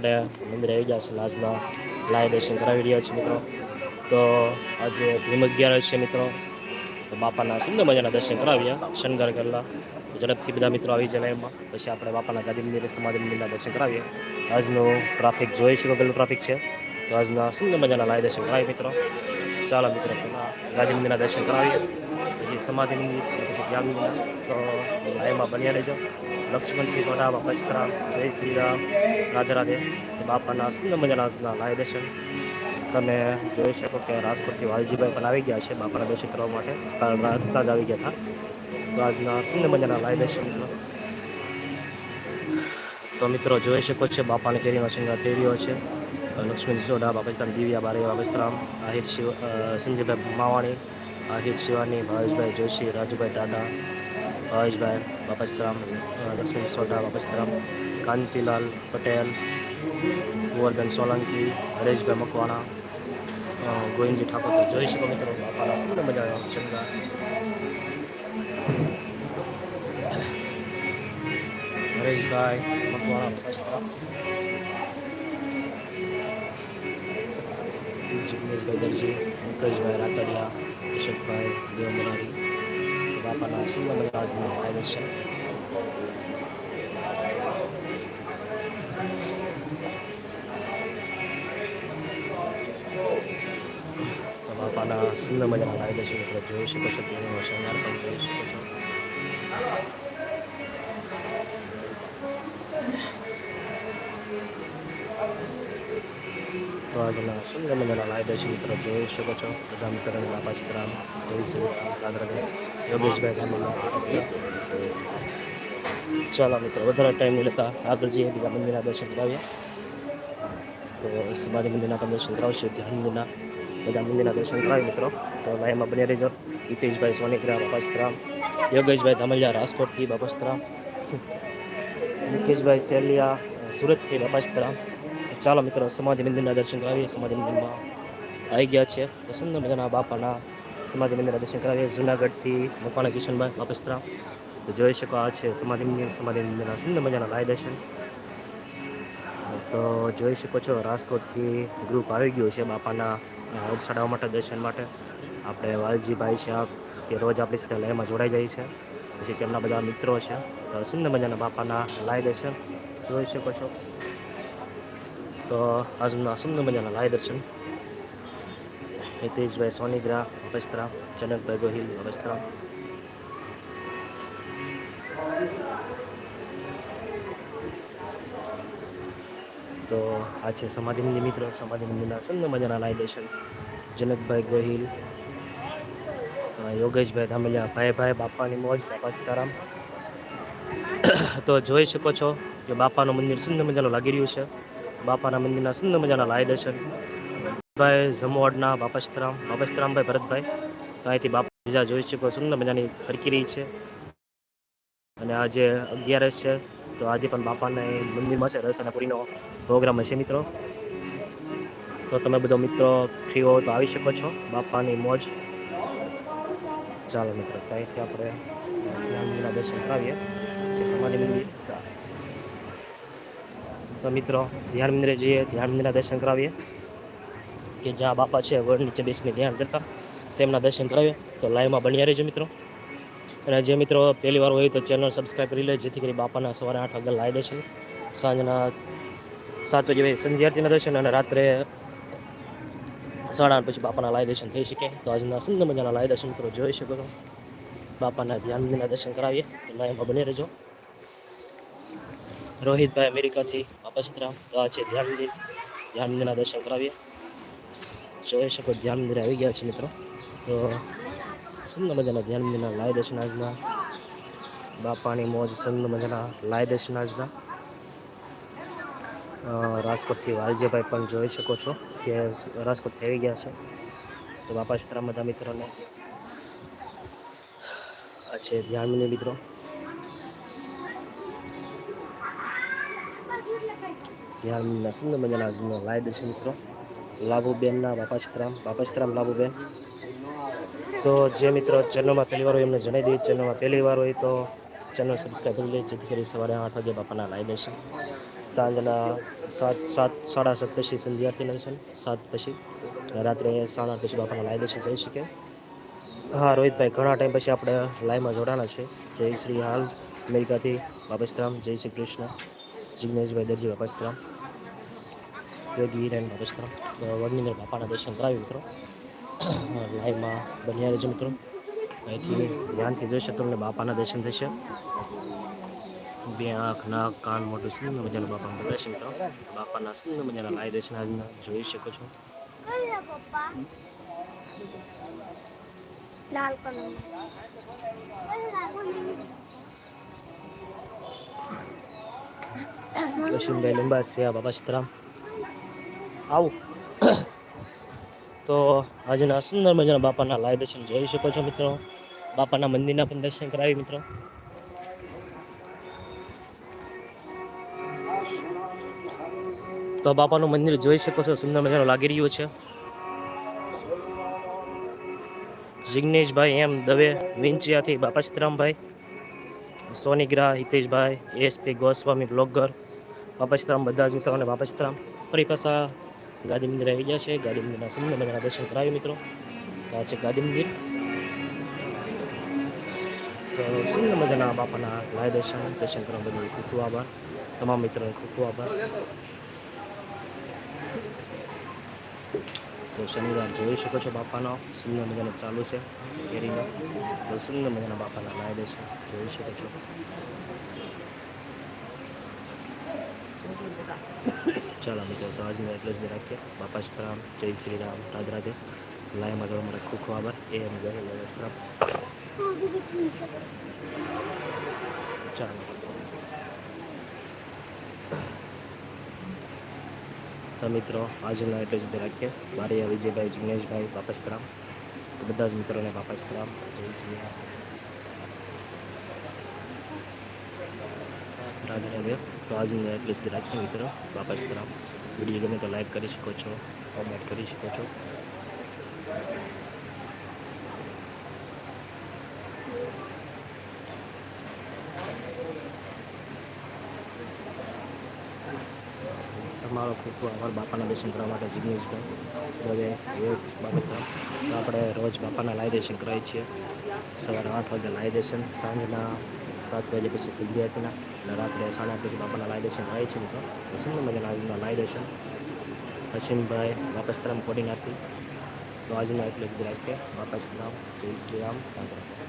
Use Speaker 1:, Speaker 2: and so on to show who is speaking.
Speaker 1: આપણે મંદિરે આવી ગયા છે. આજના લાઈવ દર્શન કરાવી રહ્યા છીએ મિત્રો. તો આજે ભીમ અગિયારસ છે મિત્રો. તો બાપાના સુંદર મજાના દર્શન કરાવ્યા? શણગાર કરેલા. ઝડપથી બધા મિત્રો આવી જાય એમાં. પછી આપણે બાપાના ગાદી મંદિરે, સમાધિ મંદિરના દર્શન કરાવીએ. આજનું ટ્રાફિક જોઈ શકો પેલું ટ્રાફિક છે. તો આજના સુંદર મજાના લાય દર્શન કરાવીએ મિત્રો. ચાલો મિત્રો પહેલાં ગાદી મંદિરના દર્શન કરાવીએ. પછી સમાધિ મંદિર, પછી જ્ઞાન મંદિર. તો લાઈવમાં બન્યા રહેજો. લક્ષ્મણસિંહ સોઢા બાપસ્તરામ જય શ્રી રામ. રાધે રાધે. બાપાના સુંદર મજાના દર્શન. તમે જોઈ શકો કે રાજકોટથી વાલજીભાઈ પણ આવી ગયા છે બાપાના દર્શન કરવા માટે. રાતના જ આવી ગયા હતા. તો આજના સુંદર મજાના દર્શન. તો મિત્રો જોઈ શકો છો બાપાની કેરીનો શૃંગાર થઈ રહ્યો છે. લક્ષ્મી સોઢા બાપસ્તરામ દિવ્યા બારે બાપસ્તરામ આહિર શિવ સંજયભાઈ માવાણી, આહિર શિવાની, ભાવેશભાઈ જોશી, રાજુભાઈ ટાટા ભાવેશભાઈ બાપસ્તરામ અ, લક્ષ્મી સોઢા બાપસ્તરામ કાંતિલાલ પટેલ ગોવર્ધન સોલંકી હરેશભાઈ મકવાણા અ, ગોવિંદજી ઠાકોર તો જોઈ શકો મિત્રો બાપાના સુંદર મજાનો શૃંગાર હરેશભાઈ મકવાણા બાપસ્તરામ જિગ્નેશભાઈ દરજી મુકેશભાઈ રાતડિયા કેશવભાઈ દેવમરારી તો બાપાના સુંદર મજાના આજના આયોજન છે બાપાના સુંદર મજાના લાગે છે મિત્રો જોઈ શકો છો તેનો શણગાર પણ જોઈ શકો છો તો આજના સુંદર મજાના લાગે છે મિત્રો જોઈ શકો છો બધા મિત્રોને બાપા સીતારામ જય શ્રી રાધરાધે યોગેશભાઈ ગામના ચાલો મિત્રો, વધારે ટાઈમ નહીં લેતા. આગળ જઈએ, બીજા મંદિરના દર્શન કરાવીએ. તો સમાધિ મંદિરના પણ દર્શન કરાવશું, ધ્યાન મંદિરના. બધા મંદિરના દર્શન કરાવી મિત્રો. તો લાઈનમાં બની રહેજો. હિતેશભાઈ સોનીગ્રામ બાપાસ્તરામ યોગેશભાઈ ધામલિયા, રાજકોટથી બાપાસ્તરામ મુકેશભાઈ સેલિયા, સુરતથી બાપાસ્તરામ ચાલો મિત્રો, સમાધિ મંદિરના દર્શન કરાવીએ. સમાધિ મંદિરમાં આવી ગયા છે. તો સુંદર મજાના બાપાના સમાધિ મંદિરના દર્શન કરાવીએ જુનાગઢથી મકવાણા કિશનભાઈ વાપસ્ત્રા તો જોઈ શકો આ છે સમાધિ મંદિર સમાધિ મંદિરના સુંદર મજાના લાય દર્શન. તો જોઈ શકો છો રાજકોટથી ગ્રુપ આવી ગયું છે બાપાના ચડાવવા માટે, દર્શન માટે. આપણે વાલજીભાઈ છે તે રોજ આપણી સાથે લયમાં જોડાઈ જાય છે. પછી તેમના બધા મિત્રો છે. તો સુંદર મજાના બાપાના લાય દર્શન જોઈ શકો છો. તો આજના સુંદર મજાના લાય દર્શન. હિતેશભાઈ સોનીગ્રા અપસ્ત્રા જનકભાઈ ગોહિલ અપસ્ત્રા તો આ છે સમાધિ મંદિર મિત્રો સમાધિ મંદિરના સુંદર મજાના લાય દર્શન જનકભાઈ ગોહિલ યોગેશભાઈ ધામલિયા ભાઈ ભાઈ બાપાની મોજ બાપા સીતારામ તો જોઈ શકો છો કે બાપાનું મંદિર સુંદર મજાનું લાગી રહ્યું છે. બાપાના મંદિરના સુંદર મજાના લાય દર્શન ભાઈ જમવાડના બાપસ્તરામ, બાપસ્તરામભાઈ બાપા ભરતભાઈ. તો અહીંથી બાપા જોઈ શકો સુંદર મજાની ફરકી છે. અને આજે અગિયારસ છે, તો આજે પણ બાપાના મંદિરમાં છે રસ અને પૂરીનો પ્રોગ્રામ હશે મિત્રો. તો તમે બધા મિત્રો ફ્રી હો તો આવી શકો છો, બાપાની મોજ. ચાલો મિત્રો, તો અહીંથી આપણે દર્શન કરાવીએ. જે સમાધિ મંદિર. તો મિત્રો, ધ્યાન મંદિરે જઈએ, ધ્યાન મંદિરના દર્શન કરાવીએ. કે જ્યાં બાપા છે, વડ નીચે બેસીને ધ્યાન કરતા, તેમના દર્શન કરાવીએ તો લાઈવમાં બન્યા રહેજો મિત્રો. અને જે મિત્રો પહેલી વાર હોય તો ચેનલ સબસ્ક્રાઈબ કરી લે, જેથી કરી બાપાના સવારે આઠ વાગ્યા લાવી દર્શન સાંજના સાત વાગે સંધ્યાર્થીના દર્શન અને રાત્રે સાડા આઠ પછી બાપાના લાય દર્શન થઈ શકે. તો આજના સુંદર મજાના લાય દર્શન મિત્રો જોઈ શકો છો. બાપાના ધ્યાન મંદિરના દર્શન કરાવીએ. તો લાઈવમાં બની રહેજો. રોહિતભાઈ અમેરિકાથી વાપસરામ તો આ છે ધ્યાન મંદિર ધ્યાન મંદિરના દર્શન કરાવીએ. જોઈ શકો ધ્યાન મંદિર આવી ગયા છે મિત્રો. તો સુંદર મજાના ધ્યાન મંદિરના લાય દર્શન આજના બાપાની મોજ સુંદર મજાના લાય દર્શનાજના રાજકોટથી વાલજીભાઈ પણ જોઈ શકો છો કે રાજકોટથી આવી ગયા છે. તો બાપા સીતરામ બધા મિત્રોને છે ધ્યાન મંદિર મિત્રો. ધ્યાન મંદિરના સુંદર મજાના લાય દર્શન મિત્રો. લાભુબેનના બાપા સીતારામ બાપા સીતારામ લાભુબેન. તો જે મિત્રો ચેનલમાં પહેલી વાર હોય એમને જણાવી દઈએ. ચેનલમાં પહેલી વાર હોય તો ચેનલ સબસ્ક્રાઈબ કરી લે જેથી કરી સવારે આઠ વાગે બાપાના લાઈ દર્શન સાંજના સાત સાત, સાડા સાત પછી સંધ્યાર્થી દર્શન સાત પછી. રાત્રે સાડા આઠ પછી બાપાના લાય દર્શન કરી શકે. હા, રોહિતભાઈ, ઘણા ટાઈમ પછી આપણે લાઈવમાં જોડાણા છે. જય શ્રી હાલ. અમેરિકાથી બાપસ્તરામ જય શ્રી કૃષ્ણ. જિજ્ઞેશભાઈ દરજી બાપસ્તરામ યોગી હિરેન બાપસ્તરામ તો વડનીંદર બાપાના દર્શન કરાવી મિત્રો. લાઈવમાં બન્યા રહેજો મિત્રો. અહીંથી ધ્યાનથી જોઈશે તમને બાપાના દર્શન થશે. બે આંખ નાક કાન મોટું સુંદર મજાના બાપાના દર્શન કરો બાપાના સુંદર મજાના લાઈ દર્શન આજના જોઈ શકો છો.
Speaker 2: લાલ કલર.
Speaker 1: લક્ષ્મીભાઈ લીંબા છે બાબા સીતારામ આવું. તો આજના સુંદર મજાના બાપાના લાઈવ દર્શન જોઈ શકો છો મિત્રો. બાપાના મંદિરના પણ દર્શન કરાવી મિત્રો. તો બાપાનું મંદિર જોઈ શકો છો, સુંદર મજાનું લાગી રહ્યું છે. જિગ્નેશભાઈ એમ દવે વિંચિયાથી બાપા સીતરામભાઈ સોનીગ્રા હિતેશભાઈ એસપી ગોસ્વામી, બ્લોગર, બાપા સીતરામ બધા જ મિત્રોને બાપા સીતરામ ફરી પાછા ગાંધી મંદિર આવી ગયા છે. ગાંધી મંદિરના સુંદર મજાના દર્શન કરાવ્યું મિત્રો. આ છે ગાંધી મંદિર. તો સુંદર મજાના બાપાના લાય દર્શન દર્શન કરવા બદલ ખૂબ ખૂબ આભાર. તમામ મિત્રોને ખૂબ ખૂબ આભાર. તો શનિવાર જોઈ શકો છો બાપાનો. સુંદર મજાનો ચાલુ છે કેરીનો. તો સુંદર મજાના બાપાના લાય દર્શન જોઈ શકો છો. ચાલો મિત્રો, તો આજનો એટલો જ રાખીએ. બાપા રામ, જય શ્રી રામ, રાધે રાધે. લાયમાં જોવા માટે ખૂબ ખૂબ એ જય સીતારામ ચાલો તો મિત્રો, આજના એટલે જ રાખીએ. મારી વિજયભાઈ, જિગ્નેશભાઈ બાપસ્તરામ બધા જ મિત્રોને બાપસ્તરામ જય શ્રી રામ. રાધે રાધે તો આજના એટલે જ રાખીએ મિત્રો. બાપસ્તરામ વીડિયો ગમે તો લાઈક કરી શકો છો કોમેન્ટ કરી શકો છો. તમારો ખૂબ આભાર બાપાના દર્શન કરવા માટે જિગ્નેશભાઈ હવે રોજ બાપસ્તરામ તો આપણે રોજ બાપાના લાય દર્શન કરાવીએ છીએ. સવારે આઠ વાગે લાય દર્શન. સાંજના સાત વાગે પછી સિદ્ધિયાતીના અને રાત્રે સાડા આઠ પછી બાપાના લાય દર્શન કરાવીએ છીએ મિત્રો સુંદર મજાના લાય દર્શન હસીમભાઈ બાપસ્તરામ કોડીનાથી તો આજના એટલે જ રાખીએ રામ જય શ્રી રામ રામ